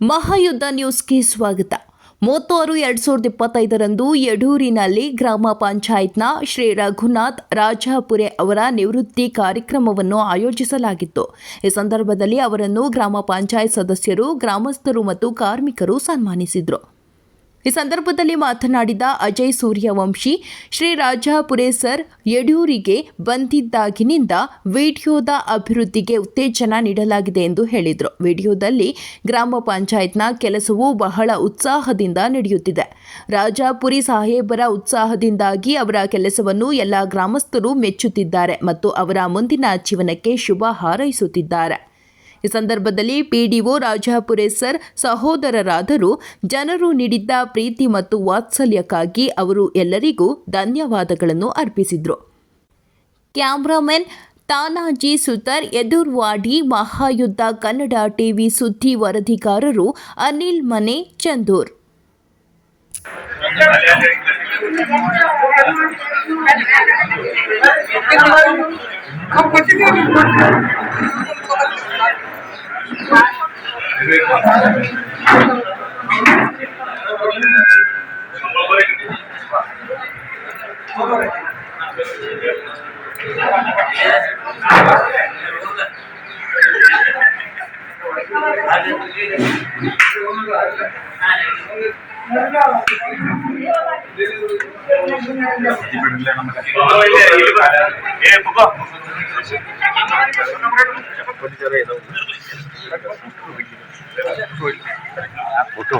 ಮಹಾಯುದ್ಧ ನ್ಯೂಸ್ಗೆ ಸ್ವಾಗತ. ಮೂವತ್ತಾರು, ಎರಡು ಸಾವಿರದ ಇಪ್ಪತ್ತೈದರಂದು ಯಡೂರಿನಲ್ಲಿ ಗ್ರಾಮ ಪಂಚಾಯತ್ನ ಶ್ರೀ ರಘುನಾಥ್ ರಾಜಾಪುರೆ ಅವರ ನಿವೃತ್ತಿ ಕಾರ್ಯಕ್ರಮವನ್ನು ಆಯೋಜಿಸಲಾಗಿತ್ತು. ಈ ಸಂದರ್ಭದಲ್ಲಿ ಅವರನ್ನು ಗ್ರಾಮ ಪಂಚಾಯತ್ ಸದಸ್ಯರು, ಗ್ರಾಮಸ್ಥರು ಮತ್ತು ಕಾರ್ಮಿಕರು ಸನ್ಮಾನಿಸಿದರು. ಈ ಸಂದರ್ಭದಲ್ಲಿ ಮಾತನಾಡಿದ ಅಜಯ್ ಸೂರ್ಯವಂಶಿ, ಶ್ರೀ ರಾಜಾಪುರೆ ಸರ್ ಯಡೂರಿಗೆ ಬಂದಿದ್ದಾಗಿನಿಂದ ವಿಡಿಯೋದ ಅಭಿವೃದ್ಧಿಗೆ ಉತ್ತೇಜನ ನೀಡಲಾಗಿದೆ ಎಂದು ಹೇಳಿದರು. ವಿಡಿಯೋದಲ್ಲಿ ಗ್ರಾಮ ಪಂಚಾಯತ್ನ ಕೆಲಸವು ಬಹಳ ಉತ್ಸಾಹದಿಂದ ನಡೆಯುತ್ತಿದೆ. ರಾಜಾಪುರಿ ಸಾಹೇಬರ ಉತ್ಸಾಹದಿಂದಾಗಿ ಅವರ ಕೆಲಸವನ್ನು ಎಲ್ಲ ಗ್ರಾಮಸ್ಥರು ಮೆಚ್ಚುತ್ತಿದ್ದಾರೆ ಮತ್ತು ಅವರ ಮುಂದಿನ ಜೀವನಕ್ಕೆ ಶುಭ ಹಾರೈಸುತ್ತಿದ್ದಾರೆ. ಈ ಸಂದರ್ಭದಲ್ಲಿ ಪಿಡಿಒ ರಾಜಾಪುರೆ ಸರ್ ಸಹೋದರರಾದರೂ ಜನರು ನೀಡಿದ್ದ ಪ್ರೀತಿ ಮತ್ತು ವಾತ್ಸಲ್ಯಕ್ಕಾಗಿ ಅವರು ಎಲ್ಲರಿಗೂ ಧನ್ಯವಾದಗಳನ್ನು ಅರ್ಪಿಸಿದರು. ಕ್ಯಾಮ್ರಾಮನ್ ತಾನಾಜಿ ಸುತರ್, ಎದುರ್ವಾಡಿ ಮಹಾಯುದ್ಧ, ಕನ್ನಡ ಟಿವಿ ಸುದ್ದಿ ವರದಿಗಾರರು Anil Mane, Chandur. Oh, ini. Photo